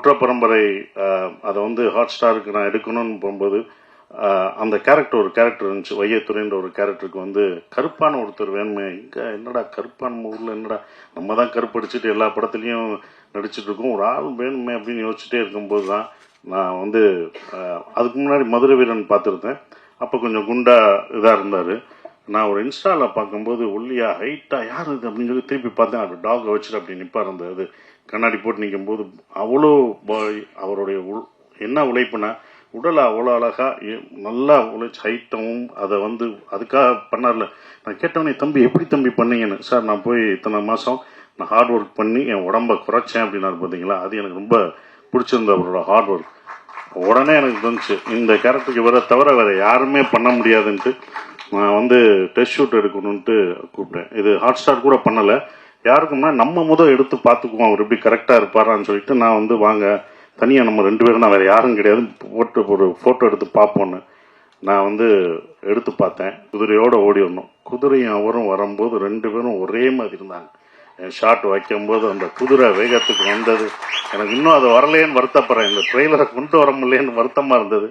குற்றப்பரம்பரை பரம்பரை அதை வந்து ஹாட் ஸ்டாருக்கு நான் எடுக்கணும்னு போகும்போது அந்த கேரக்டர் ஒரு கேரக்டர் இருந்துச்சு. வையத்துறைன்ற ஒரு கேரக்டருக்கு வந்து கருப்பான ஒருத்தர் வேணுமே. இங்கே என்னடா கருப்பான ஊரில் என்னடா? நம்ம தான் கருப்படிச்சிட்டு எல்லா படத்துலையும் நடிச்சுட்டு இருக்கோம் ஒரு ஆள் வேணுமே அப்படின்னு யோசிச்சுட்டே இருக்கும்போது தான் நான் வந்து அதுக்கு முன்னாடி மதுரை வீரன் பார்த்துருந்தேன். அப்போ கொஞ்சம் குண்டா இதாக இருந்தார். நான் ஒரு இன்ஸ்டாவில் பார்க்கும்போது ஒல்லியா ஹைட்டா யார் இது அப்படின்னு சொல்லி திருப்பி பார்த்தேன். அது டாகை வச்சுட்டு அப்படி நிற்பார் அந்த இது கண்ணாடி போட்டு நிற்கும் போது அவ்வளோ அவருடைய உள்- என்ன உழைப்புனா உடலை அவ்வளோ அழகாக நல்லா உழைச்சி ஹைட்டாகவும் அதை வந்து அதுக்காக பண்ணார்ல. நான் கேட்டவனே தம்பி எப்படி தம்பி பண்ணீங்கன்னு? சார் நான் போய் இத்தனை மாதம் நான் ஹார்ட் ஒர்க் பண்ணி என் உடம்ப குறைச்சேன் அப்படின்னாரு பார்த்தீங்களா? அது எனக்கு ரொம்ப பிடிச்சிருந்த அவரோட ஹார்ட் ஒர்க் உடனே எனக்கு தோணுச்சு இந்த கேரக்டருக்கு வர தவிர வேறு யாருமே பண்ண முடியாதுன்ட்டு நான் வந்து டெஸ்ட் ஷூட் எடுக்கணும்ட்டு கூப்பிட்டேன். இது ஹாட் ஸ்டார் கூட பண்ணலை. யாருக்கும்னா நம்ம முதல் எடுத்து பார்த்துக்குவோம். அவர் எப்படி கரெக்டாக இருப்பாரான்னு சொல்லிட்டு நான் வந்து வாங்க தனியாக நம்ம ரெண்டு பேரும் தான் வேறு யாரும் கிடையாது. போட்டு ஒரு ஃபோட்டோ எடுத்து பார்ப்போன்னு நான் வந்து எடுத்து பார்த்தேன். குதிரையோடு ஓடி வந்தோம். குதிரையும் அவரும் வரும்போது ரெண்டு பேரும் ஒரே மாதிரி இருந்தாங்க. என் ஷாட் வைக்கும்போது அந்த குதிரை வேகத்துக்கு வந்தது. எனக்கு இன்னும் அது வரலையேன்னு வருத்தப்படுறேன். இந்த ட்ரெய்லரை கொண்டு வர முடியலேன்னு வருத்தமாக இருந்தது.